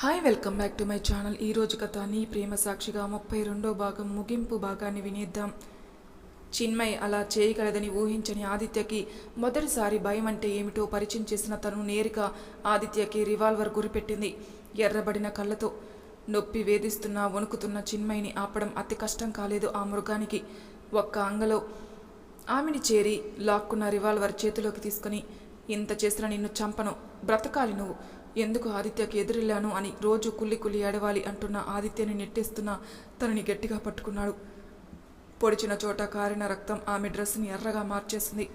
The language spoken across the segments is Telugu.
Hi welcome back to my channel. ఈ రోజు కథ నీ ప్రేమ సాక్షిగా ముప్పై రెండో భాగం ముగింపు భాగాన్ని వినేద్దాం. చిన్మయ్ అలా చేయగలదని ఊహించని ఆదిత్యకి మొదటిసారి భయం అంటే ఏమిటో పరిచయం చేసిన తను నేరుగా ఆదిత్యకి రివాల్వర్ గురిపెట్టింది ఎర్రబడిన కళ్ళతో. నొప్పి వేధిస్తున్న వణుకుతున్న చిన్మయిని ఆపడం అతి కష్టం కాలేదు ఆ మృగానికి. ఒక్క అంగలో ఆమెని చేరి లాక్కున్న రివాల్వర్ చేతిలోకి తీసుకుని ఇంత చేసిన నిన్ను చంపను. బ్రతకాలి నువ్వు. ఎందుకు ఆదిత్యకి ఎదురెళ్ళాను అని రోజు కుల్లి కుల్లి ఏడవాలి అంటున్న ఆదిత్యని నెట్టేస్తున్న తనని గట్టిగా పట్టుకున్నాడు. పొడిచిన చోట కారిన రక్తం ఆమె డ్రెస్ని ఎర్రగా మార్చేసింది.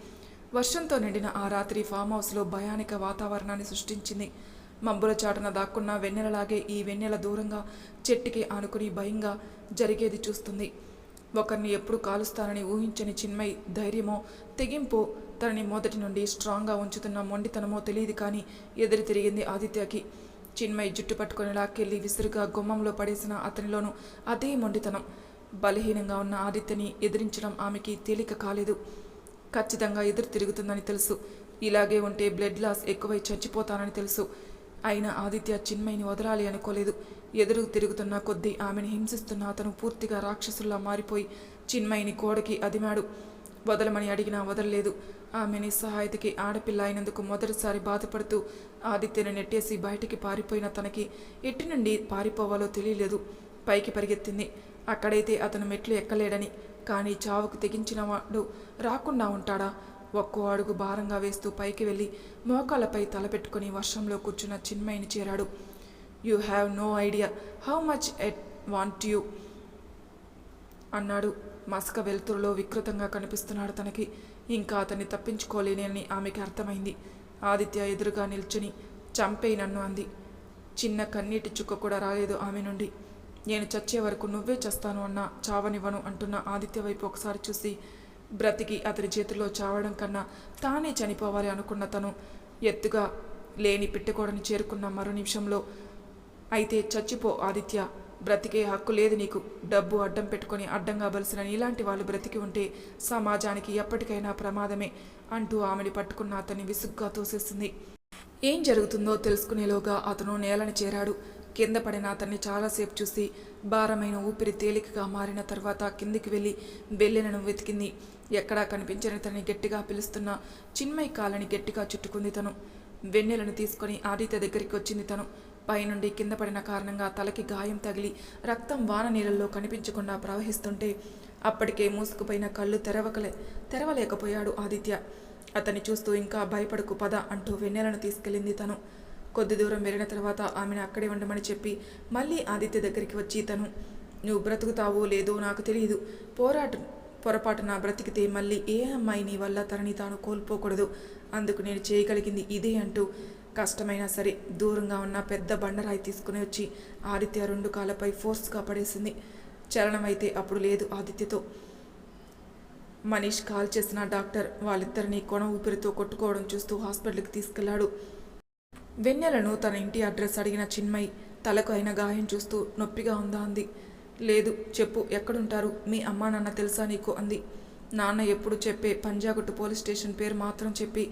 వర్షంతో నిండిన ఆ రాత్రి ఫామ్ హౌస్లో భయానిక వాతావరణాన్ని సృష్టించింది. మబ్బుల చాటున దాక్కున్న వెన్నెలలాగే ఈ వెన్నెల దూరంగా చెట్టుకి ఆనుకుని భయంగా జరిగేది చూస్తుంది. ఒకరిని ఎప్పుడు కాలుస్తానని ఊహించని చిన్మయ్ ధైర్యమో తెగింపు తనని మొదటి నుండి స్ట్రాంగ్గా ఉంచుతున్న మొండితనమో తెలియదు కానీ ఎదురు తిరిగింది ఆదిత్యకి. చిన్మయ్ జుట్టు పట్టుకొని లాక్కెళ్ళి విసురుగా గుమ్మంలో పడేసిన అతనిలోనూ అదే మొండితనం. బలహీనంగా ఉన్న ఆదిత్యని ఎదిరించడం ఆమెకి తేలిక కాలేదు. ఖచ్చితంగా ఎదురు తిరుగుతుందని తెలుసు. ఇలాగే ఉంటే బ్లడ్ లాస్ ఎక్కువై చచ్చిపోతానని తెలుసు. అయినా ఆదిత్య చిన్మయిని వదలాలి అనుకోలేదు. ఎదురు తిరుగుతున్న కొద్దీ ఆమెను హింసిస్తున్న అతను పూర్తిగా రాక్షసుల్లా మారిపోయి చిన్మయిని కోడకి అదిమాడు. వదలమని అడిగినా వదలలేదు. ఆమె నిస్సహాయతకి ఆడపిల్ల అయినందుకు మొదటిసారి బాధపడుతూ ఆదిత్యను నెట్టేసి బయటికి పారిపోయిన తనకి ఎట్టి నుండి పారిపోవాలో తెలియలేదు. పైకి పరిగెత్తింది. అక్కడైతే అతను మెట్లు ఎక్కలేడని కానీ చావుకు తెగించిన వాడు రాకుండా ఉంటాడా? ఒక్కో అడుగు భారంగా వేస్తూ పైకి వెళ్ళి మోకాళ్ళపై తలపెట్టుకుని వర్షంలో కూర్చున్న చిన్మయిని చేరాడు. You have no idea. How much at want you? అన్నాడు. మసక వెలుతురులో వికృతంగా కనిపిస్తున్నాడు తనకి. ఇంకా అతన్ని తప్పించుకోలేనని ఆమెకి అర్థమైంది. ఆదిత్య ఎదురుగా నిల్చుని చంపేయి నన్ను అంది. చిన్న కన్నీటి చుక్క కూడా రాలేదు ఆమె నుండి. నేను చచ్చే వరకు నువ్వే చస్తాను అన్న చావనివ్వను అంటున్న ఆదిత్య వైపు ఒకసారి చూసి బ్రతికి అతని చేతిలో చావడం కన్నా తానే చనిపోవాలి అనుకున్న తను ఎత్తుగా లేని పెట్టుకోవడని చేరుకున్న మరో నిమిషంలో అయితే చచ్చిపో ఆదిత్య. బ్రతికే హక్కు లేదు నీకు. డబ్బు అడ్డం పెట్టుకొని అడ్డంగా బలిసిన నీలాంటి వాళ్ళు బ్రతికి ఉంటే సమాజానికి ఎప్పటికైనా ప్రమాదమే అంటూ ఆమెని పట్టుకున్న అతన్ని విసుగ్గా తోసేసింది. ఏం జరుగుతుందో తెలుసుకునేలోగా అతను నేలని చేరాడు. కింద పడిన అతన్ని చాలాసేపు చూసి భారమైన ఊపిరి తేలికగా మారిన తర్వాత కిందికి వెళ్ళి బెల్లెనను వెతికింది. ఎక్కడా కనిపించని తనని గట్టిగా పిలుస్తున్న చిన్మయ్ కాలని గట్టిగా చుట్టుకుంది తను. వెన్నెలను తీసుకొని ఆదిత్య దగ్గరికి వచ్చింది తను. పైనుండి కింద పడిన కారణంగా తలకి గాయం తగిలి రక్తం వాన నీళ్ళల్లో కనిపించకుండా ప్రవహిస్తుంటే అప్పటికే మూసుకుపోయిన కళ్ళు తెరవకలే తెరవలేకపోయాడు ఆదిత్య. అతన్ని చూస్తూ ఇంకా భయపడకు పద అంటూ వెన్నెలను తీసుకెళ్ళింది తను. కొద్ది దూరం వెళ్ళిన తర్వాత ఆమెను అక్కడే ఉండమని చెప్పి మళ్ళీ ఆదిత్య దగ్గరికి వచ్చి తను నువ్వు బ్రతుకుతావో లేదో నాకు తెలియదు పోరాట పొరపాటున బ్రతికితే మళ్ళీ ఏ అమ్మాయి నీ వల్ల తనని తాను కోల్పోకూడదు. అందుకు నేను చేయగలిగింది ఇదే అంటూ కష్టమైనా సరే దూరంగా ఉన్న పెద్ద బండరాయి తీసుకుని వచ్చి ఆదిత్య రెండు కాళ్ళపై ఫోర్స్గా పడేసింది. చలనమైతే అప్పుడు లేదు ఆదిత్యతో. మనీష్ కాల్ చేసిన డాక్టర్ వాళ్ళిద్దరిని కొన ఊపిరితో కొట్టుకోవడం చూస్తూ హాస్పిటల్కి తీసుకెళ్ళాడు. వెన్నెలను తన ఇంటి అడ్రస్ అడిగిన చిన్మయ్ తలకు అయిన గాయం చూస్తూ నొప్పిగా ఉందా అంది. లేదు చెప్పు ఎక్కడుంటారు? మీ అమ్మా నాన్న తెలుసా నీకు? అంది. నాన్న ఎప్పుడు చెప్పే పంజాగుట్టు పోలీస్ స్టేషన్ పేరు మాత్రం చెప్పి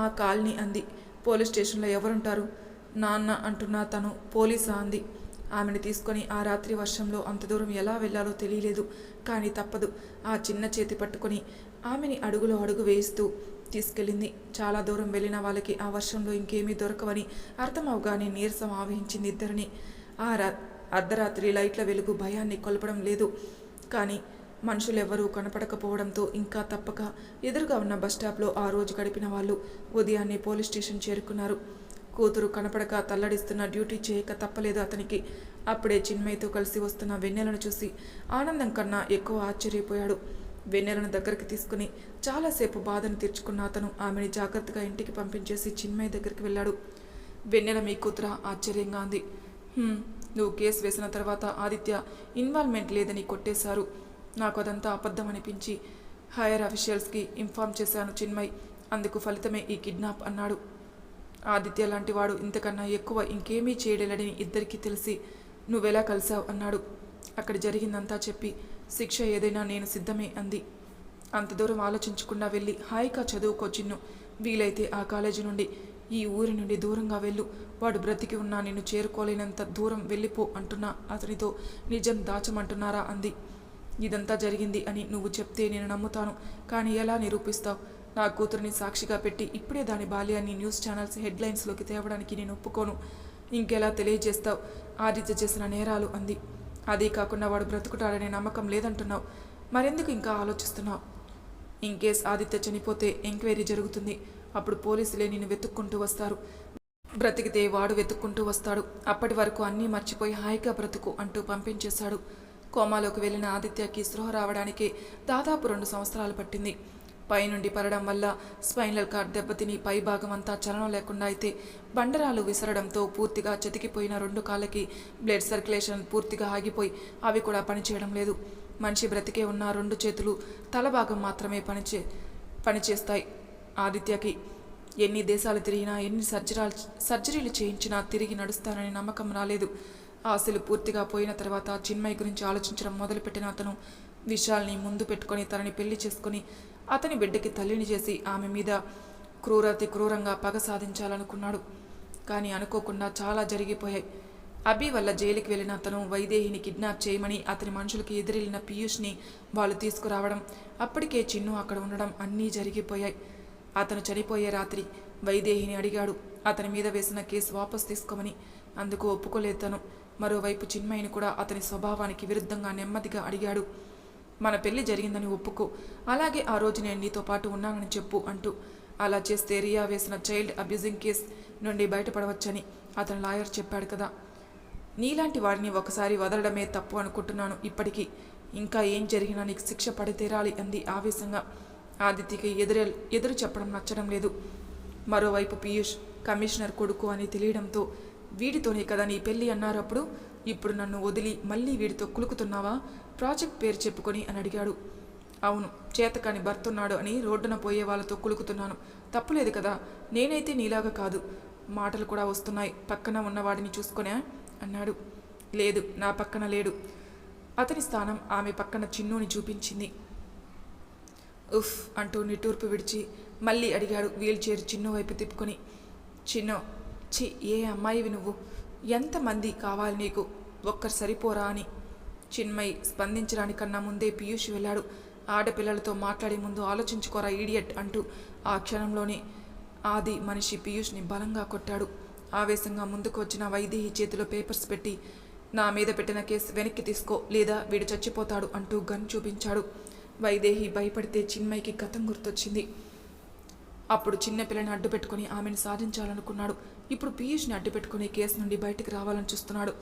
ఆ కాలనీ అంది. పోలీస్ స్టేషన్లో ఎవరుంటారు? నాన్న అంటున్నా తను. పోలీసా అంది. ఆమెను తీసుకొని ఆ రాత్రి వర్షంలో అంత దూరం ఎలా వెళ్ళాలో తెలియలేదు కానీ తప్పదు. ఆ చిన్న చేతి పట్టుకొని ఆమెని అడుగులో అడుగు వేయిస్తూ తీసుకెళ్ళింది. చాలా దూరం వెళ్ళిన వాళ్ళకి ఆ వర్షంలో ఇంకేమీ దొరకవని అర్థమవగానే నీరసం ఆవహించింది ఇద్దరిని. ఆ రా అర్ధరాత్రి లైట్ల వెలుగు భయాన్ని కొలపడం లేదు. కానీ మనుషులెవ్వరూ కనపడకపోవడంతో ఇంకా తప్పక ఎదురుగా ఉన్న బస్టాప్లో ఆ రోజు గడిపిన వాళ్ళు ఉదయాన్నే పోలీస్ స్టేషన్ చేరుకున్నారు. కూతురు కనపడక తల్లడిస్తున్న డ్యూటీ చేయక తప్పలేదు అతనికి. అప్పుడే చిన్మయ్యతో కలిసి వస్తున్న వెన్నెలను చూసి ఆనందం కన్నా ఎక్కువ ఆశ్చర్యపోయాడు. వెన్నెలను దగ్గరికి తీసుకుని చాలాసేపు బాధను తీర్చుకున్న అతను ఆమెని జాగ్రత్తగా ఇంటికి పంపించేసి చిన్మయ్య దగ్గరికి వెళ్ళాడు. వెన్నెల మీ కూతుర? ఆశ్చర్యంగా అంది. నువ్వు కేసు వేసిన తర్వాత ఆదిత్య ఇన్వాల్వ్మెంట్ లేదని కొట్టేశారు. నాకు అదంతా అబద్ధం అనిపించి హైయర్ అఫీషియల్స్కి ఇన్ఫార్మ్ చేశాను చిన్మయ్. అందుకు ఫలితమే ఈ కిడ్నాప్ అన్నాడు. ఆదిత్య లాంటి వాడు ఇంతకన్నా ఎక్కువ ఇంకేమీ చేయడలేడని ఇద్దరికీ తెలిసి నువ్వెలా కలిశావు అన్నాడు. అక్కడ జరిగిందంతా చెప్పి శిక్ష ఏదైనా నేను సిద్ధమే అంది. అంత దూరం ఆలోచించకుండా వెళ్ళి హాయిగా చదువుకో చిన్ను. వీలైతే ఆ కాలేజీ నుండి ఈ ఊరి నుండి దూరంగా వెళ్ళు. వాడు బ్రతికి ఉన్నా నిన్ను చేరుకోలేనంత దూరం వెళ్ళిపో అంటున్నా అతనితో. నిజం దాచమంటున్నారా? అంది. ఇదంతా జరిగింది అని నువ్వు చెప్తే నేను నమ్ముతాను. కానీ ఎలా నిరూపిస్తావు? నా కూతురిని సాక్షిగా పెట్టి ఇప్పుడే దాని బాల్యాన్ని న్యూస్ ఛానల్స్ హెడ్లైన్స్లోకి తేవడానికి నేను ఒప్పుకోను. ఇంకెలా తెలియజేస్తావు? ఆదిత్య చేసిన నేరాలు అంది. అదే కాకుండా వాడు బ్రతుకుతాడనే నమ్మకం లేదంటున్నావు. మరెందుకు ఇంకా ఆలోచిస్తున్నావు? ఇన్ కేస్ ఆదిత్య చనిపోతే ఎంక్వైరీ జరుగుతుంది. అప్పుడు పోలీసులే నిన్ను వెతుక్కుంటూ వస్తారు. బ్రతికితే వాడు వెతుక్కుంటూ వస్తాడు. అప్పటి వరకు అన్నీ మర్చిపోయి హాయిగా బ్రతుకు అంటూ పంపించేశాడు. కోమాలోకి వెళ్ళిన ఆదిత్యకి స్పృహ రావడానికి దాదాపు రెండు సంవత్సరాలు పట్టింది. పైనుండి పడడం వల్ల స్పైనల్ కార్డ్ దెబ్బతిని పై భాగం అంతా చలనం లేకుండా అయితే బండరాలు విసరడంతో పూర్తిగా చెతికిపోయిన రెండు కాళ్ళకి బ్లడ్ సర్క్యులేషన్ పూర్తిగా ఆగిపోయి అవి కూడా పనిచేయడం లేదు. మనిషి బ్రతికే ఉన్న రెండు చేతులు తల భాగం మాత్రమే పనిచే పనిచేస్తాయి. ఆదిత్యకి ఎన్ని దేశాలు తిరిగినా ఎన్ని సర్జరాలు సర్జరీలు చేయించినా తిరిగి నడుస్తానని నమ్మకం రాలేదు. ఆశలు పూర్తిగా పోయిన తర్వాత చిన్మయ్ గురించి ఆలోచించడం మొదలుపెట్టిన అతను విశాల్ని ముందు పెట్టుకొని తనని పెళ్ళి చేసుకొని అతని బిడ్డకి తల్లిని చేసి ఆమె మీద క్రూరతి క్రూరంగా పగ సాధించాలనుకున్నాడు. కానీ అనుకోకుండా చాలా జరిగిపోయాయి. అభి వల్ల జైలుకి వెళ్ళిన అతను వైదేహిని కిడ్నాప్ చేయమని అతని మనుషులకి ఎదురెళ్ళిన పీయూష్ని వాళ్ళు తీసుకురావడం అప్పటికే చిన్ను అక్కడ ఉండడం అన్నీ జరిగిపోయాయి. అతను చనిపోయే రాత్రి వైదేహిని అడిగాడు. అతని మీద వేసిన కేసు వాపస్ తీసుకోమని అందుకు ఒప్పుకోలేదు తను. మరోవైపు చిన్మయిని కూడా అతని స్వభావానికి విరుద్ధంగా నెమ్మదిగా అడిగాడు. మన పెళ్ళి జరిగిందని ఒప్పుకో. అలాగే ఆ రోజు నేను నీతో పాటు ఉన్నానని చెప్పు అంటూ. అలా చేస్తే రియా వేసిన చైల్డ్ అబ్యూజింగ్ కేస్ నుండి బయటపడవచ్చని అతని లాయర్ చెప్పాడు కదా. నీలాంటి వాడిని ఒకసారి వదలడమే తప్పు అనుకుంటున్నాను ఇప్పటికీ. ఇంకా ఏం జరిగినా నీకు శిక్ష పడితేరాలి అంది ఆవేశంగా. ఆదిత్యకి ఎదురే ఎదురు చెప్పడం నచ్చడం లేదు. మరోవైపు పీయూష్ కమిషనర్ కొడుకు అని తెలియడంతో వీడితోనే కదా నీ పెళ్ళి అన్నారు అప్పుడు ఇప్పుడు నన్ను వదిలి మళ్ళీ వీడితో కులుకుతున్నావా? ప్రాజెక్ట్ పేరు చెప్పుకొని అని అడిగాడు. అవును చేతకాని భర్తున్నాడు అని రోడ్డున పోయే వాళ్ళతో కులుకుతున్నాను. తప్పులేదు కదా నేనైతే నీలాగా కాదు. మాటలు కూడా వస్తున్నాయి పక్కన ఉన్నవాడిని చూసుకొనే అన్నాడు. లేదు నా పక్కన లేడు. అతని స్థానం ఆమె పక్కన చిన్నుని చూపించింది. ఉఫ్ అంటూ నిట్టూర్పు విడిచి మళ్ళీ అడిగాడు వీల్ చైర్ చిన్ను వైపు తిప్పుకొని. చిన్నో ఛీ ఏ అమ్మాయివి నువ్వు? ఎంతమంది కావాలి నీకు? ఒక్కరు సరిపోరా అని. చిన్మయి స్పందించడానికన్నా ముందే పీయూష్ వెళ్ళాడు. ఆడపిల్లలతో మాట్లాడే ముందు ఆలోచించుకోరా ఈడియట్ అంటూ ఆ క్షణంలోనే ఆది మనిషి పీయూష్ని బలంగా కొట్టాడు. ఆవేశంగా ముందుకు వచ్చిన వైదేహి చేతిలో పేపర్స్ పెట్టి నా మీద పెట్టిన కేసు వెనక్కి తీసుకో లేదా వీడు చచ్చిపోతాడు అంటూ గన్ చూపించాడు. వైదేహి భయపడితే చిన్మయికి గతం గుర్తొచ్చింది. అప్పుడు చిన్న పిల్లని అడ్డు పెట్టుకుని ఆమెను సాధించాలనుకున్నాడు. ఇప్పుడు పీయూష్ని అడ్డు పెట్టుకుని కేసు నుండి బయటికి రావాలని చూస్తున్నాడు.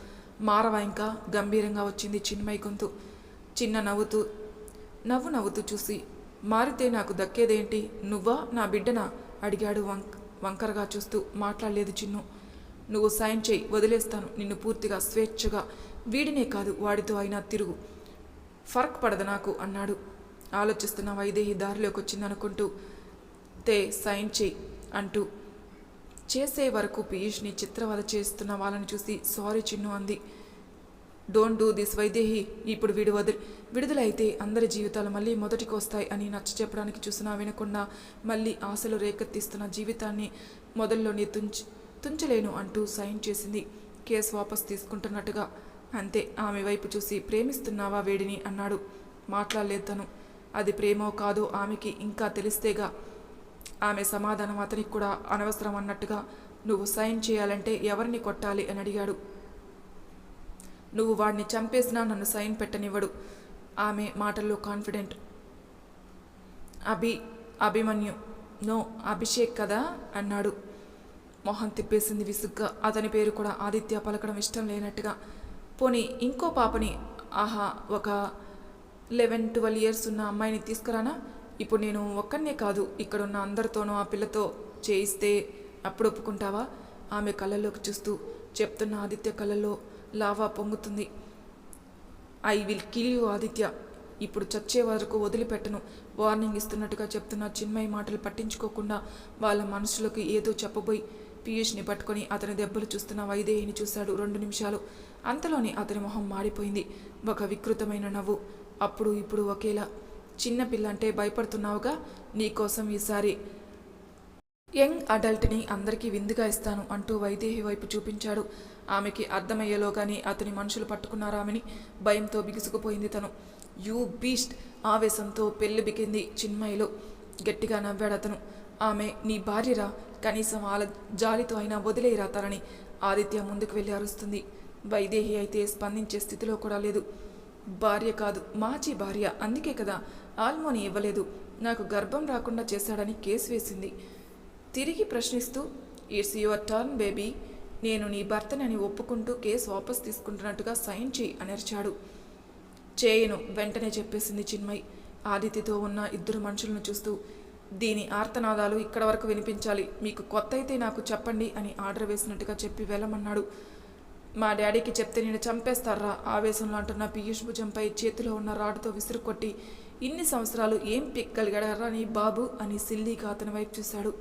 మారవ ఇంకా గంభీరంగా వచ్చింది చిన్మయి గొంతు. చిన్న నవ్వుతూ నవ్వు నవ్వుతూ చూసి మారితే నాకు దక్కేదేంటి? నువ్వా? నా బిడ్డనా? అడిగాడు వంక్ వంకరగా చూస్తూ మాట్లాడలేదు చిన్ను. నువ్వు సైన్ చేయి వదిలేస్తాను. నిన్ను పూర్తిగా స్వేచ్ఛగా. వీడినే కాదు వాడితో అయినా తిరుగు. ఫరక్ పడదు నాకు అన్నాడు. ఆలోచిస్తున్న వైదేహి దారిలోకి వచ్చిందనుకుంటూ తే సైన్ చేయి అంటూ. చేసే వరకు పీయూష్ని చిత్రవద చేస్తున్న వాళ్ళని చూసి సారీ చిన్ను అంది. డోంట్ డూ దిస్ వైదేహి ఇప్పుడు వీడు వదిలి. విడుదలైతే అందరి జీవితాలు మళ్ళీ మొదటికి వస్తాయి అని నచ్చ చెప్పడానికి చూసినా వినకుండా మళ్ళీ ఆశలు రేకెత్తిస్తున్న జీవితాన్ని మొదల్లోనే తుంచి తుంచలేను అంటూ సైన్ చేసింది. కేసు వాపస్ తీసుకుంటున్నట్టుగా. అంతే ఆమె వైపు చూసి ప్రేమిస్తున్నావా వేడిని అన్నాడు. మాట్లాడలేదు తను. అది ప్రేమో కాదో ఆమెకి ఇంకా తెలిస్తేగా ఆమె సమాధానం అతనికి కూడా అనవసరం అన్నట్టుగా నువ్వు సైన్ చేయాలంటే ఎవరిని కొట్టాలి? అని అడిగాడు. నువ్వు వాడిని చంపేసినా నన్ను సైన్ పెట్టనివ్వడు ఆమె మాటల్లో కాన్ఫిడెంట్. అభి అభిమన్యు నో అభిషేక్ కదా? అన్నాడు. మొహం తిప్పేసింది విసుగ్గా. అతని పేరు కూడా ఆదిత్య పలకడం ఇష్టం లేనట్టుగా. పోనీ ఇంకో పాపని ఆహా ఒక లెవెన్ ట్వెల్వ్ ఇయర్స్ ఉన్న అమ్మాయిని తీసుకురానా? ఇప్పుడు నేను ఒక్కనే కాదు ఇక్కడున్న అందరితోనూ ఆ పిల్లతో చేయిస్తే అప్పుడు ఒప్పుకుంటావా? ఆమె కళ్ళల్లోకి చూస్తూ చెప్తున్న ఆదిత్య కళ్ళల్లో లావా పొంగుతుంది. I will kill you Aditya. ఇప్పుడు చచ్చే వరకు వదిలిపెట్టను. వార్నింగ్ ఇస్తున్నట్టుగా చెప్తున్న చిన్మయ్య మాటలు పట్టించుకోకుండా వాళ్ళ మనసులోకి ఏదో చెప్పబోయి పీయూష్ని పట్టుకొని అతని దెబ్బలు చూస్తున్న వైదేహిని చూశాడు రెండు నిమిషాలు. అంతలోనే అతని మొహం మాడిపోయింది ఒక వికృతమైన నవ్వు. అప్పుడు ఇప్పుడు ఒకేలా చిన్న పిల్ల అంటే భయపడుతున్నావుగా నీకోసం ఈసారి యంగ్ అడల్ట్ని అందరికీ విందుగా ఇస్తాను అంటూ వైదేహి వైపు చూపించాడు. ఆమెకి అర్థమయ్యేలోగాని అతని మనుషులు పట్టుకున్నారామని భయంతో బిగుసుకుపోయింది తను. You beast! ఆవేశంతో పెళ్ళి బికింది చిన్మయిలో. గట్టిగా నవ్వాడు అతను. ఆమె నీ భార్యరా? కనీసం వాళ్ళ జాలితో అయినా వదిలేయరా తనని. ఆదిత్య ముందుకు వెళ్ళి అరుస్తుంది. వైదేహి అయితే స్పందించే స్థితిలో కూడా లేదు. భార్య కాదు మాచి భార్య. అందుకే కదా ఆల్మోని ఇవ్వలేదు. నాకు గర్భం రాకుండా చేశాడని కేసు వేసింది. తిరిగి ప్రశ్నిస్తూ ఇట్స్ యువర్ టర్న్ బేబీ నేను నీ భర్తనని ఒప్పుకుంటూ కేసు వాపస్ తీసుకుంటున్నట్టుగా సైన్ చేయి అనర్చాడు చేయను వెంటనే చెప్పేసింది చిన్మయ్. ఆదిత్యతో ఉన్న ఇద్దరు మనుషులను చూస్తూ దీని ఆర్తనాదాలు ఇక్కడ వరకు వినిపించాలి. మీకు కొత్త అయితే నాకు చెప్పండి అని ఆర్డర్ వేసినట్టుగా చెప్పి వెళ్ళమన్నాడు. మా డాడీకి చెప్తే నేను చంపేస్తారా? ఆవేశంలో అంటున్న పీయూష్ భుజంపై చేతిలో ఉన్న రాడుతో విసురుకొట్టి ఇన్ని సంవత్సరాలు ఏం పిక్కలిగడారా నీ బాబు అని సిల్లీగా అతని వైపు చూశాడు.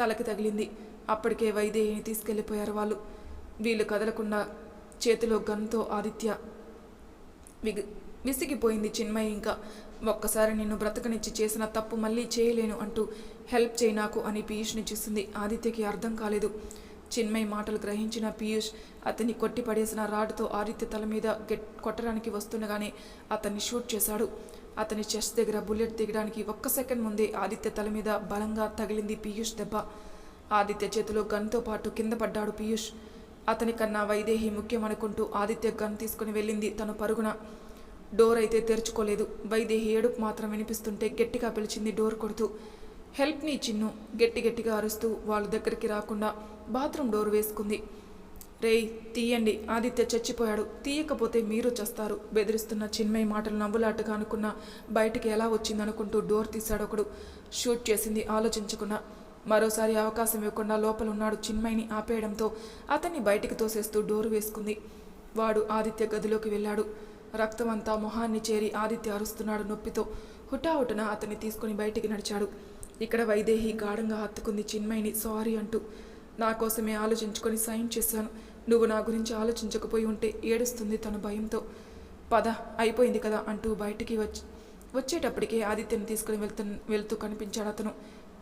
తలకి తగిలింది. అప్పటికే వైదేహిని తీసుకెళ్ళిపోయారు వాళ్ళు. వీళ్ళు కదలకుండా చేతిలో గన్తో ఆదిత్య విగి విసిగిపోయింది చిన్మయి ఇంకా. ఒక్కసారి నిన్ను బ్రతకనిచ్చి చేసిన తప్పు మళ్ళీ చేయలేను అంటూ హెల్ప్ చేయి నాకు అని పీయూష్ని చూసింది. ఆదిత్యకి అర్థం కాలేదు. చిన్మయి మాటలు గ్రహించిన పీయూష్ అతన్ని కొట్టి పడేసిన రాడ్తో ఆదిత్య తల మీద గెట్ కొట్టడానికి వస్తుండగానే అతన్ని షూట్ చేశాడు. అతని చెస్ట్ దగ్గర బుల్లెట్ దిగడానికి ఒక్క సెకండ్ ముందే ఆదిత్య తల మీద బలంగా తగిలింది పీయూష్ దెబ్బ. ఆదిత్య చేతిలో గన్తో పాటు కింద పడ్డాడు పీయూష్. అతని కన్నా వైదేహి ముఖ్యం అనుకుంటూ ఆదిత్య గన్ తీసుకుని వెళ్ళింది తను పరుగున. డోర్ అయితే తెరుచుకోలేదు. వైదేహి ఏడుపు మాత్రం వినిపిస్తుంటే గట్టిగా పిలిచింది డోర్ కొడుతూ హెల్ప్ నీ చిన్ను. గట్టి గట్టిగా అరుస్తూ వాళ్ళ దగ్గరికి రాకుండా బాత్రూమ్ డోర్ వేసుకుంది. రేయ్ తీయండి. ఆదిత్య చచ్చిపోయాడు. తీయకపోతే మీరు చస్తారు. బెదిరిస్తున్న చిన్మయి మాటలు నవ్వులాటగా అనుకున్న బయటికి ఎలా వచ్చిందనుకుంటూ డోర్ తీశాడు ఒకడు. షూట్ చేసింది ఆలోచించుకున్న. మరోసారి అవకాశం ఇవ్వకుండా లోపల ఉన్నాడు చిన్మయిని ఆపేయడంతో అతన్ని బయటికి తోసేస్తూ డోరు వేసుకుంది. వాడు ఆదిత్య గదిలోకి వెళ్ళాడు. రక్తం అంతా మొహాన్ని చేరి ఆదిత్య అరుస్తున్నాడు నొప్పితో. హుటాహుటన అతన్ని తీసుకుని బయటికి నడిచాడు. ఇక్కడ వైదేహి గాఢంగా హత్తుకుంది చిన్మయిని సారీ అంటూ. నా కోసమే ఆలోచించుకొని సైన్ చేశాను. నువ్వు నా గురించి ఆలోచించకపోయి ఉంటే ఏడుస్తుంది తన భయంతో. పద అయిపోయింది కదా అంటూ బయటికి వచ్చి వచ్చేటప్పటికే ఆదిత్యని తీసుకుని వెళ్తు వెళ్తూ కనిపించాడు అతను.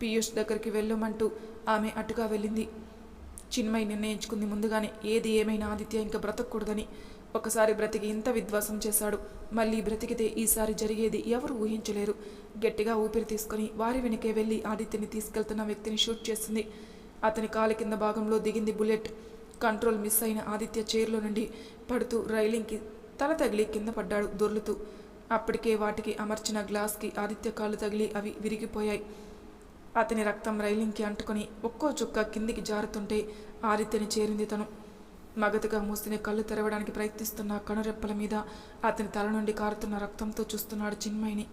పీయూష్ దగ్గరికి వెళ్ళమంటూ ఆమె అటుగా వెళ్ళింది. చిన్మయి నిర్ణయించుకుంది ముందుగానే ఏది ఏమైనా ఆదిత్య ఇంకా బ్రతకూడదని. ఒకసారి బ్రతికి ఇంత విధ్వాసం చేశాడు. మళ్ళీ బ్రతికితే ఈసారి జరిగేది ఎవరు ఊహించలేరు. గట్టిగా ఊపిరి తీసుకుని వారి వెనకే వెళ్ళి ఆదిత్యని తీసుకెళ్తున్న వ్యక్తిని షూట్ చేసింది అతని కాలి కింద భాగంలో దిగింది బుల్లెట్. కంట్రోల్ మిస్ అయిన ఆదిత్య చైర్లో నుండి పడుతూ రైలింగ్కి తల తగిలి కింద పడ్డాడు దొర్లుతూ. అప్పటికే వాటికి అమర్చిన గ్లాస్కి ఆదిత్య కాళ్ళు తగిలి అవి విరిగిపోయాయి. అతని రక్తం రైలింగ్కి అంటుకొని ఒక్కో చుక్క కిందికి జారుతుంటే ఆదిత్యని చేరింది తను. మగతగా మూసిన కళ్ళు తెరవడానికి ప్రయత్నిస్తున్న కనురెప్పల మీద అతని తల నుండి కారుతున్న రక్తంతో చూస్తున్నాడు చిన్మయిని.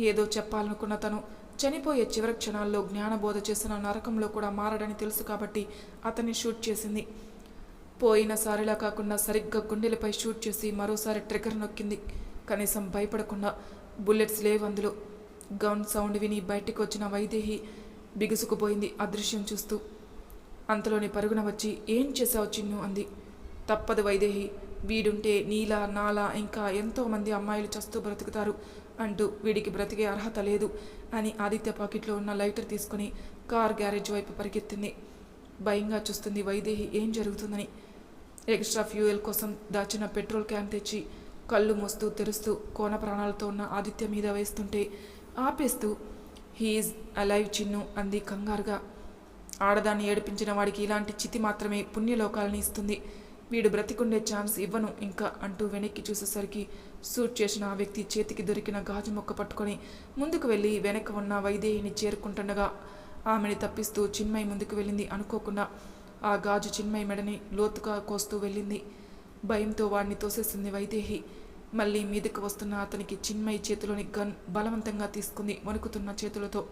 ఏదో చెప్పాలనుకున్న తను. చనిపోయే చివరి క్షణాల్లో జ్ఞానబోధ చేసిన నరకంలో కూడా మారడని తెలుసు కాబట్టి అతన్ని షూట్ చేసింది. పోయినసారిలా కాకుండా సరిగ్గా గుండెలపై షూట్ చేసి మరోసారి ట్రిగర్ నొక్కింది. కనీసం భయపడకుండా బుల్లెట్స్ లేవు అందులో. గౌన్ సౌండ్ విని బయటికి వచ్చిన వైదేహి బిగుసుకుపోయింది అదృశ్యం చూస్తూ. అంతలోని పరుగున వచ్చి ఏం చేసావు చిన్ను? అంది. తప్పదు వైదేహి. వీడుంటే నీలా నాలా ఇంకా ఎంతోమంది అమ్మాయిలు చస్తూ బ్రతుకుతారు అంటూ వీడికి బ్రతికే అర్హత లేదు అని ఆదిత్య పాకెట్లో ఉన్న లైటర్ తీసుకుని కార్ గ్యారేజ్ వైపు పరిగెత్తింది. భయంగా చూస్తుంది వైదేహి ఏం జరుగుతుందని. ఎక్స్ట్రా ఫ్యూయల్ కోసం దాచిన పెట్రోల్ క్యాన్ తెచ్చి కళ్ళు మోస్తూ తెరుస్తూ కోన ప్రాణాలతో ఉన్న ఆదిత్య మీద వేస్తుంటే ఆపేస్తూ హీఈస్ అలైవ్ చిన్ను అంది కంగారుగా. ఆడదాన్ని ఏడిపించిన వాడికి ఇలాంటి చితి మాత్రమే పుణ్యలోకాలని ఇస్తుంది. వీడు బ్రతికుండే ఛాన్స్ ఇవ్వను ఇంకా అంటూ వెనక్కి చూసేసరికి సూట్ చేసిన ఆ వ్యక్తి చేతికి దొరికిన గాజు మొక్క పట్టుకొని ముందుకు వెళ్ళి వెనక ఉన్న వైదేహిని చేరుకుంటుండగా ఆమెని తప్పిస్తూ చిన్మయి ముందుకు వెళ్ళింది అనుకోకుండా ఆ గాజు చిన్మయి మెడని లోతుగా కోస్తూ వెళ్ళింది. భయంతో వాడిని తోసేసింది వైదేహి. మళ్ళీ మీదకు వస్తున్న అతనికి చిన్మయి చేతిలోని గన్ బలవంతంగా తీసుకుంది వణుకుతున్న చేతులతో.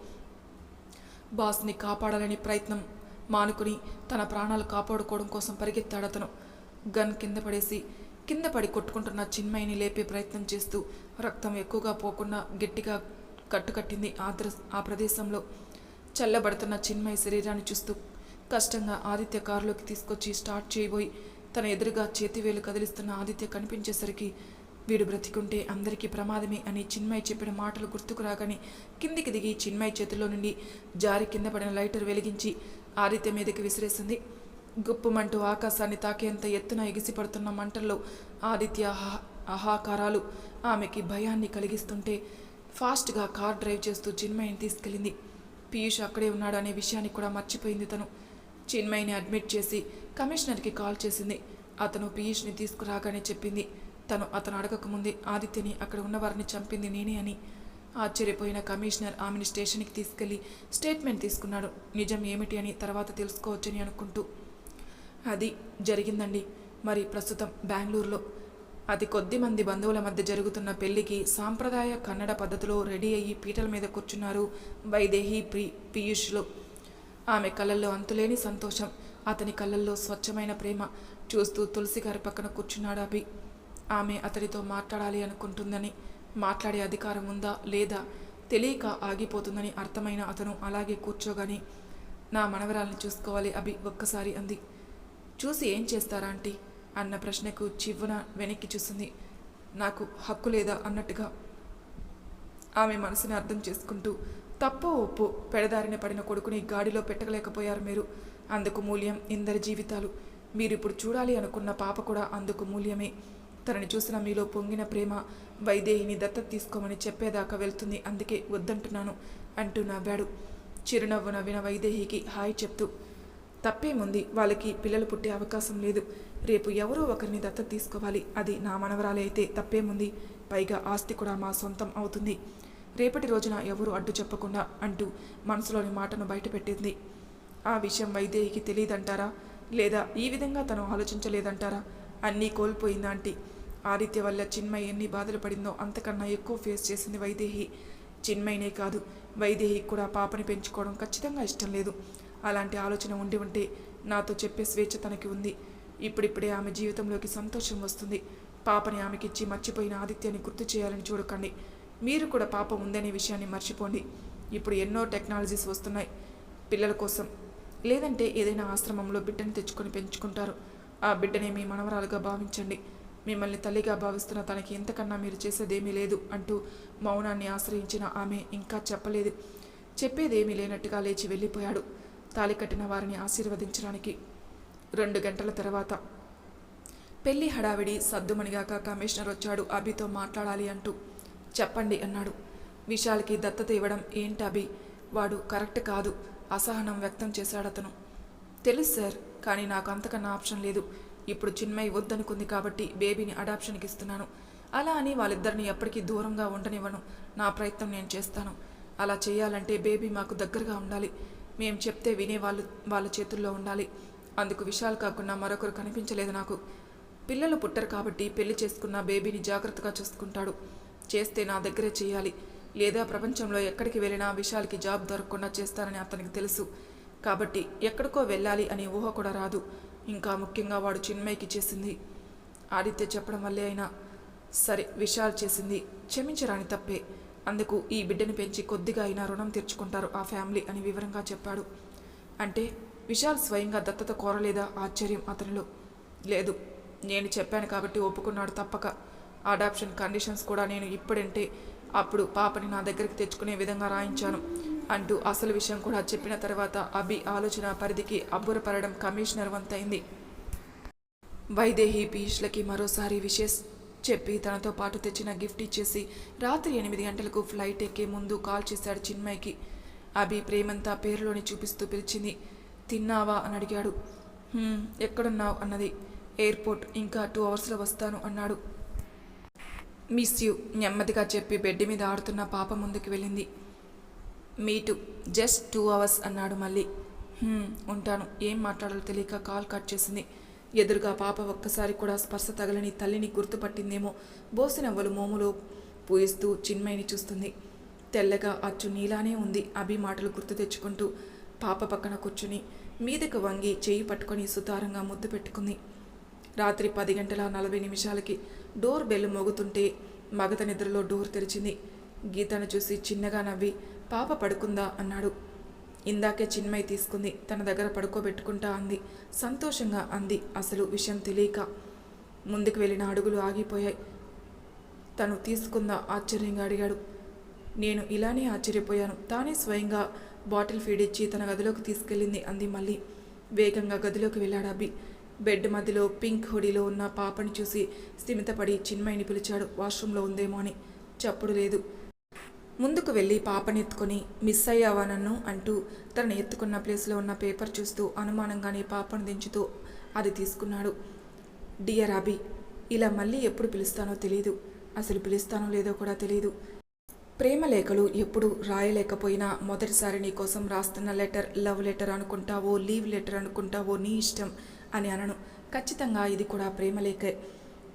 బాస్ని కాపాడాలని ప్రయత్నం మానుకుని తన ప్రాణాలు కాపాడుకోవడం కోసం పరిగెత్తాడు అతను. గన్ కింద పడేసి కింద పడి కొట్టుకుంటున్న చిన్మయిని లేపే ప్రయత్నం చేస్తూ రక్తం ఎక్కువగా పోకుండా గట్టిగా కట్టుకట్టింది ఆ ద్ర ఆ ప్రదేశంలో. చల్లబడుతున్న చిన్మయి శరీరాన్ని చూస్తూ కష్టంగా ఆదిత్య కారులోకి తీసుకొచ్చి స్టార్ట్ చేయబోయి తన ఎదురుగా చేతివేలు కదిలిస్తున్న ఆదిత్య కనిపించేసరికి వీడు బ్రతికుంటే అందరికీ ప్రమాదమే అని చిన్మయ్ చెప్పిన మాటలు గుర్తుకు రాగానే కిందికి దిగి చిన్మయ్ చేతిలో నుండి జారి కింద పడిన లైటర్ వెలిగించి ఆదిత్య మీదకి విసిరేసింది. గుప్పమంటూ ఆకాశాన్ని తాకేంత ఎత్తున ఎగిసిపడుతున్న మంటల్లో ఆదిత్య ఆహా ఆహాకారాలు ఆమెకి భయాన్ని కలిగిస్తుంటే ఫాస్ట్గా కార్ డ్రైవ్ చేస్తూ చిన్మయిని తీసుకెళ్ళింది. పీయూష్ అక్కడే ఉన్నాడు అనే విషయాన్ని కూడా మర్చిపోయింది తను. చిన్మయిని అడ్మిట్ చేసి కమిషనర్కి కాల్ చేసింది. అతను పీయూష్ని తీసుకురాగానే చెప్పింది తను అతను అడగకముందే ఆదిత్యని అక్కడ ఉన్న వారిని చంపింది నేనే అని. ఆశ్చర్యపోయిన కమిషనర్ ఆమెని స్టేషన్కి తీసుకెళ్ళి స్టేట్మెంట్ తీసుకున్నాడు. నిజం ఏమిటి అని తర్వాత తెలుసుకోవచ్చని అనుకుంటూ. అది జరిగిందండి. మరి ప్రస్తుతం బెంగళూరులో అతి కొద్ది మంది బంధువుల మధ్య జరుగుతున్న పెళ్ళికి సాంప్రదాయ కన్నడ పద్ధతిలో రెడీ అయ్యి పీటల మీద కూర్చున్నారు వైదేహి ప్రి పీయూష్లో. ఆమె కళ్ళల్లో అంతులేని సంతోషం అతని కళ్ళల్లో స్వచ్ఛమైన ప్రేమ. చూస్తూ తులసి గారి పక్కన కూర్చున్నాడు అభి. ఆమె అతడితో మాట్లాడాలి అనుకుంటుందని మాట్లాడే అధికారం ఉందా లేదా తెలియక ఆగిపోతుందని అర్థమైన అతను అలాగే కూర్చోగాని నా మనవరాల్ని చూసుకోవాలి అభి ఒక్కసారి అంది. చూసి ఏం చేస్తారా ఆంటీ? అన్న ప్రశ్నకు చివ్వున వెనక్కి చూసింది. నాకు హక్కు లేదా అన్నట్టుగా. ఆమె మనసుని అర్థం చేసుకుంటూ తప్పో ఒప్పు పెడదారిన పడిన కొడుకుని గాడిలో పెట్టలేకపోయారు మీరు. అందుకు మూల్యం ఇందరి జీవితాలు. మీరు ఇప్పుడు చూడాలి అనుకున్న పాప కూడా అందుకు మూల్యమే. తనని చూసిన మీలో పొంగిన ప్రేమ వైదేహిని దత్తత తీసుకోమని చెప్పేదాకా వెళ్తుంది. అందుకే వద్దంటున్నాను అంటూ నవ్వాడు. చిరునవ్వు నవ్విన వైదేహికి హాయ్ చెప్తూ తప్పేముంది వాళ్ళకి పిల్లలు పుట్టే అవకాశం లేదు. రేపు ఎవరో ఒకరిని దత్తత తీసుకోవాలి. అది నా మనవరాలే అయితే తప్పేముంది? పైగా ఆస్తి కూడా మా సొంతం అవుతుంది. రేపటి రోజున ఎవరు అడ్డు చెప్పకుండా అంటూ మనసులోని మాటను బయటపెట్టింది. ఆ విషయం వైదేహికి తెలియదంటారా? లేదా ఈ విధంగా తను ఆలోచించలేదంటారా? అన్నీ కోల్పోయింది ఆంటీ. ఆదిత్య వల్ల చిన్మయి ఎన్ని బాధలు పడిందో అంతకన్నా ఎక్కువ ఫేస్ చేసింది వైదేహి. చిన్మయినే కాదు వైదేహి కూడా పాపని పెంచుకోవడం ఖచ్చితంగా ఇష్టం లేదు. అలాంటి ఆలోచన ఉండి ఉంటే నాతో చెప్పే స్వేచ్ఛ తనకి ఉంది. ఇప్పుడిప్పుడే ఆమె జీవితంలోకి సంతోషం వస్తుంది. పాపని ఆమెకిచ్చి మర్చిపోయిన ఆదిత్యాన్ని గుర్తు చేయాలని చూడకండి. మీరు కూడా పాప ఉందనే విషయాన్ని మర్చిపోండి. ఇప్పుడు ఎన్నో టెక్నాలజీస్ వస్తున్నాయి. పిల్లల కోసం. లేదంటే ఏదైనా ఆశ్రమంలో బిడ్డని తెచ్చుకొని పెంచుకుంటారు. ఆ బిడ్డనే మీ మనవరాలుగా భావించండి. మిమ్మల్ని తల్లిగా భావిస్తున్న తనకి ఎంతకన్నా మీరు చేసేదేమీ లేదు అంటూ మౌనాన్ని ఆశ్రయించిన ఆమె ఇంకా చెప్పలేదు. చెప్పేదేమీ లేనట్టుగా లేచి వెళ్ళిపోయాడు. తాలి కట్టిన వారిని ఆశీర్వదించడానికి. రెండు గంటల తర్వాత. పెళ్ళి హడావిడి సద్దుమణిగాక కమిషనర్ వచ్చాడు అభితో మాట్లాడాలి అంటూ. చెప్పండి అన్నాడు. విశాల్కి దత్తత ఇవ్వడం ఏంటి అభి? వాడు కరెక్ట్ కాదు. అసహనం వ్యక్తం చేశాడు అతను. తెలుసు సార్ కానీ నాకు అంతకన్నా ఆప్షన్ లేదు. ఇప్పుడు చిన్మయ్ వద్దనుకుంది కాబట్టి బేబీని అడాప్షన్కి ఇస్తున్నాను. అలా అని వాళ్ళిద్దరిని ఎప్పటికీ దూరంగా ఉండనివ్వను. నా ప్రయత్నం నేను చేస్తాను. అలా చేయాలంటే బేబీ మాకు దగ్గరగా ఉండాలి. మేము చెప్తే వినే వాళ్ళు వాళ్ళ చేతుల్లో ఉండాలి. అందుకు విశాల్ కాకుండా మరొకరు కనిపించలేదు నాకు. పిల్లలు పుట్టరు కాబట్టి పెళ్ళి చేసుకున్న బేబీని జాగ్రత్తగా చూసుకుంటాడు. చేస్తే నా దగ్గరే చేయాలి. లేదా ప్రపంచంలో ఎక్కడికి వెళ్ళినా విశాల్కి జాబ్ దొరకకుండా చేస్తానని అతనికి తెలుసు. కాబట్టి ఎక్కడికో వెళ్ళాలి అనే ఊహ కూడా రాదు. ఇంకా ముఖ్యంగా వాడు చిన్మయ్కి చేసింది. ఆదిత్య చెప్పడం వల్లే అయినా. సరే విశాల్ చేసింది. క్షమించరాని తప్పే. అందుకు ఈ బిడ్డని పెంచి కొద్దిగా అయినా రుణం తీర్చుకుంటారు ఆ ఫ్యామిలీ అని వివరంగా చెప్పాడు. అంటే విశాల్ స్వయంగా దత్తత కోరలేదా? ఆశ్చర్యం అతనిలో. లేదు. నేను చెప్పాను కాబట్టి ఒప్పుకున్నాడు తప్పక. అడాప్షన్ కండిషన్స్ కూడా నేను ఇప్పుడంటే అప్పుడు పాపని నా దగ్గరికి తెచ్చుకునే విధంగా రాయించాను. అంటూ అసలు విషయం కూడా చెప్పిన తర్వాత అభి ఆలోచన పరిధికి అబ్బురపడడం కమిషనర్ వంతైంది. వైదేహి పీయూష్లకి మరోసారి విషెస్ చెప్పి తనతో పాటు తెచ్చిన గిఫ్ట్ ఇచ్చేసి రాత్రి ఎనిమిది గంటలకు ఫ్లైట్ ఎక్కే ముందు కాల్ చేశాడు చిన్మయ్కి. అభి ప్రేమంతా పేరులోని చూపిస్తూ పిలిచింది తిన్నావా? అని అడిగాడు. ఎక్కడున్నావు? అన్నది. ఎయిర్పోర్ట్ ఇంకా టూ అవర్స్లో వస్తాను అన్నాడు. మిస్ యూ నెమ్మదిగా చెప్పి బెడ్ మీద ఆడుతున్న పాప ముందుకు వెళ్ళింది. మీటు జస్ట్ టూ అవర్స్ అన్నాడు మళ్ళీ. ఉంటాను. ఏం మాట్లాడాలో తెలియక కాల్ కట్ చేసింది. ఎదురుగా పాప ఒక్కసారి కూడా స్పర్శ తగలని తల్లిని గుర్తుపట్టిందేమో బోసినవ్వలు మోములో పూయిస్తూ చిన్మయిని చూస్తుంది. తెల్లగా అచ్చు నీలానే ఉంది అభి మాటలు గుర్తు తెచ్చుకుంటూ పాప పక్కన కూర్చుని మీదకు వంగి చేయి పట్టుకొని సుతారంగా ముద్దు పెట్టుకుంది. రాత్రి పది గంటల నలభై నిమిషాలకి డోర్ బెల్ మోగుతుంటే మగత నిద్రలో డోర్ తెరిచింది. గీతను చూసి చిన్నగా నవ్వి పాప పడుకుందా? అన్నాడు. ఇందాకే చిన్మయి తీసుకుంది తన దగ్గర పడుకోబెట్టుకుంటా అంది. సంతోషంగా అంది అసలు విషయం తెలియక. ముందుకు వెళ్ళిన అడుగులు ఆగిపోయాయి. తను తీసుకుందా? ఆశ్చర్యంగా అడిగాడు. నేను ఇలానే ఆశ్చర్యపోయాను. తానే స్వయంగా బాటిల్ ఫీడ్ ఇచ్చి తన గదిలోకి తీసుకెళ్ళింది అంది మళ్ళీ. వేగంగా గదిలోకి వెళ్ళాడు అభి బెడ్ మధ్యలో పింక్ హుడీలో ఉన్న పాపని చూసి స్థిమితపడి చిన్మయిని పిలిచాడు. వాష్రూమ్లో ఉందేమో అని. చప్పుడు లేదు. ముందుకు వెళ్ళి పాపని ఎత్తుకొని మిస్ అయ్యావా నన్ను? అంటూ తనని ఎత్తుకున్న ప్లేస్లో ఉన్న పేపర్ చూస్తూ అనుమానంగానే పాపను దించుతూ అది తీసుకున్నాడు. డియర్ అభి ఇలా మళ్ళీ ఎప్పుడు పిలుస్తానో తెలియదు అసలు పిలుస్తానో లేదో కూడా తెలియదు ప్రేమ లేఖలు ఎప్పుడు రాయలేకపోయినా మొదటిసారి నీ కోసం రాస్తున్న లెటర్ లవ్ లెటర్ అనుకుంటావో లీవ్ లెటర్ అనుకుంటావో నీ ఇష్టం. అని అనను. ఖచ్చితంగా ఇది కూడా ప్రేమలేకే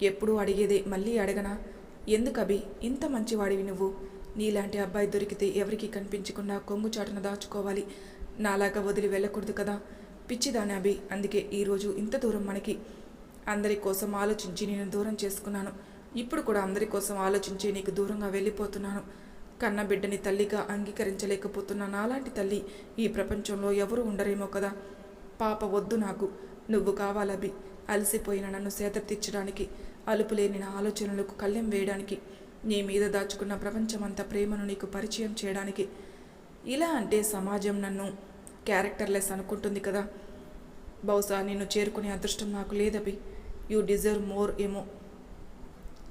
ఎప్పుడూ అడిగేదే మళ్ళీ అడగనా? ఎందుకబి ఇంత మంచివాడివి నువ్వు. నీలాంటి అబ్బాయి దొరికితే ఎవరికీ కనిపించకుండా కొంగు చాటున దాచుకోవాలి. నాలాగా వదిలి వెళ్ళకూడదు కదా. పిచ్చిదాని అభి అందుకే ఈరోజు ఇంత దూరం మనకి. అందరి కోసం ఆలోచించి నేను దూరం చేసుకున్నాను. ఇప్పుడు కూడా అందరి కోసం ఆలోచించి నీకు దూరంగా వెళ్ళిపోతున్నాను. కన్న బిడ్డని తల్లిగా అంగీకరించలేకపోతున్న నాలాంటి తల్లి ఈ ప్రపంచంలో ఎవరు ఉండరేమో కదా. పాప వద్దు నాకు. నువ్వు కావాలబి అలసిపోయిన నన్ను సేదతీర్చడానికి అలుపులేని నా ఆలోచనలకు కళ్ళెం వేయడానికి నీ మీద దాచుకున్న ప్రపంచమంతా ప్రేమను నీకు పరిచయం చేయడానికి. ఇలా అంటే సమాజం నన్ను క్యారెక్టర్లెస్ అనుకుంటుంది కదా. బహుశా నిన్ను చేరుకునే అదృష్టం నాకు లేదబి యూ డిజర్వ్ మోర్ ఏమో.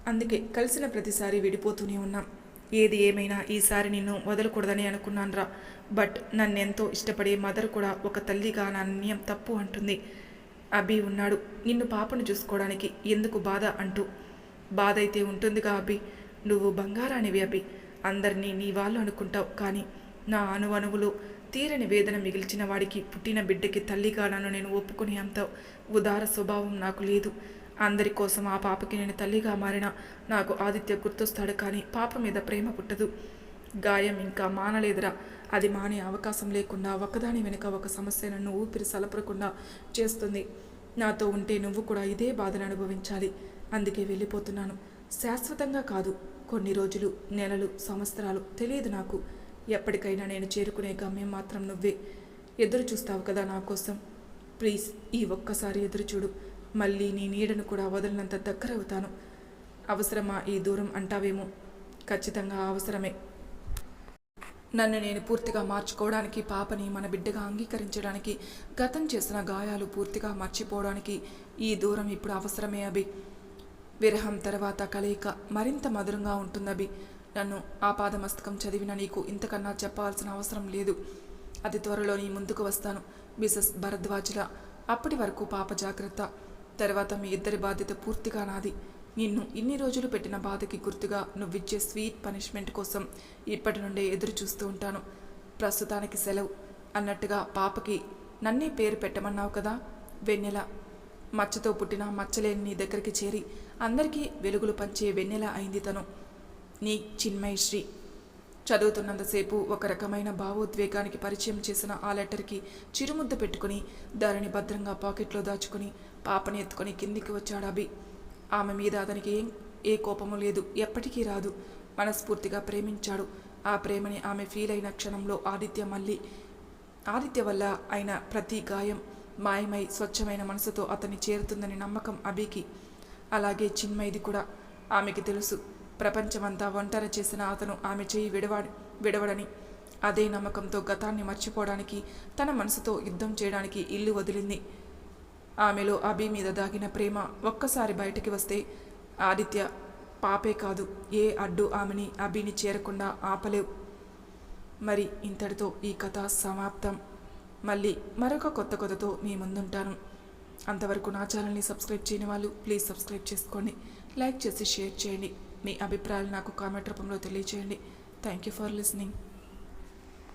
అందుకే కలిసిన ప్రతిసారి విడిపోతూనే ఉన్నాం. ఏది ఏమైనా ఈసారి నిన్ను వదలకూడదని అనుకున్నానురా. బట్ నన్నెంతో ఇష్టపడే మదర్ కూడా ఒక తల్లిగా నా నిర్ణయం తప్పు అంటుంది. అభి ఉన్నాడు. నిన్ను పాపను చూసుకోవడానికి ఎందుకు బాధ అంటూ. బాధ అయితే ఉంటుందిగా అభి. నువ్వు బంగారానివి అభి. అందరినీ నీ వాళ్ళు అనుకుంటావు కానీ నా అనువనువులు తీరని వేదన మిగిల్చిన వాడికి పుట్టిన బిడ్డకి తల్లిగా నన్ను నేను ఒప్పుకునే అంత ఉదార స్వభావం నాకు లేదు. అందరి కోసం ఆ పాపకి నేను తల్లిగా మారిన నాకు ఆదిత్య గుర్తొస్తాడు కానీ పాప మీద ప్రేమ పుట్టదు. గాయం ఇంకా మానలేదురా. అది మానే అవకాశం లేకుండా ఒకదాని వెనుక ఒక సమస్య నన్ను ఊపిరి సలపరకుండా చేస్తుంది. నాతో ఉంటే నువ్వు కూడా ఇదే బాధను అనుభవించాలి. అందుకే వెళ్ళిపోతున్నాను. శాశ్వతంగా కాదు కొన్ని రోజులు నెలలు సంవత్సరాలు తెలియదు నాకు. ఎప్పటికైనా నేను చేరుకునే గమ్యం మాత్రం నువ్వే. ఎదురు చూస్తావు కదా నా కోసం. ప్లీజ్ ఈ ఒక్కసారి ఎదురు చూడు. మళ్ళీ నీ నీడను కూడా వదలినంత దగ్గరవుతాను. అవసరమా ఈ దూరం అంటావేమో? ఖచ్చితంగా అవసరమే. నన్ను నేను పూర్తిగా మార్చుకోవడానికి పాపని మన బిడ్డగా అంగీకరించడానికి గతం చేసిన గాయాలు పూర్తిగా మర్చిపోవడానికి ఈ దూరం ఇప్పుడు అవసరమే అభి. విరహం తర్వాత కలయిక మరింత మధురంగా ఉంటుందభి నన్ను ఆపాదమస్తకం చదివిన నీకు ఇంతకన్నా చెప్పాల్సిన అవసరం లేదు. అతి త్వరలో నీ ముందుకు వస్తాను మిసెస్ భరద్వాజుల. అప్పటి వరకు పాప జాగ్రత్త. తర్వాత మీ ఇద్దరి బాధ్యత పూర్తిగా నాది. నిన్ను ఇన్ని రోజులు పెట్టిన బాధకి గుర్తుగా నువ్విచ్చే స్వీట్ పనిష్మెంట్ కోసం ఇప్పటి నుండే ఎదురు చూస్తూ ఉంటాను. ప్రస్తుతానికి సెలవు. అన్నట్టుగా పాపకి నన్నే పేరు పెట్టమన్నావు కదా? వెన్నెల. మచ్చతో పుట్టిన మచ్చలేని నీ దగ్గరికి చేరి అందరికీ వెలుగులు పంచే వెన్నెల అయింది తను. నీ చిన్మయశ్రీ. చదువుతున్నంతసేపు ఒక రకమైన భావోద్వేగానికి పరిచయం చేసిన ఆ లెటర్కి చిరుముద్ద పెట్టుకుని దానిని భద్రంగా పాకెట్లో దాచుకుని పాపని ఎత్తుకొని కిందికి వచ్చాడు అభి. ఆమె మీద అతనికి ఏం ఏ కోపము లేదు. ఎప్పటికీ రాదు. మనస్ఫూర్తిగా ప్రేమించాడు. ఆ ప్రేమని ఆమె ఫీల్ అయిన క్షణంలో ఆదిత్య మళ్ళీ ఆదిత్య వల్ల అయిన ప్రతి గాయం మాయమై స్వచ్ఛమైన మనసుతో అతన్ని చేరుతుందని నమ్మకం అభికి. అలాగే చిన్మయిది కూడా. ఆమెకి తెలుసు. ప్రపంచమంతా ఒంటరి చేసిన అతను ఆమె చేయి విడవాడి విడవడని అదే నమ్మకంతో గతాన్ని మర్చిపోవడానికి తన మనసుతో యుద్ధం చేయడానికి ఇల్లు వదిలింది. ఆమెలో అభి మీద దాగిన ప్రేమ ఒక్కసారి బయటికి వస్తే ఆదిత్య పాపే కాదు ఏ అడ్డు ఆమెని అభిని చేరకుండా ఆపలేవు. మరి ఇంతటితో ఈ కథ సమాప్తం. మళ్ళీ మరొక కొత్త కథతో మీ ముందుంటాను. అంతవరకు నా ఛానల్ని సబ్స్క్రైబ్ చేయని వాళ్ళు ప్లీజ్ సబ్స్క్రైబ్ చేసుకోండి. లైక్ చేసి షేర్ చేయండి. మీ అభిప్రాయాలు నాకు కామెంట్ రూపంలో తెలియచేయండి. Thank you for listening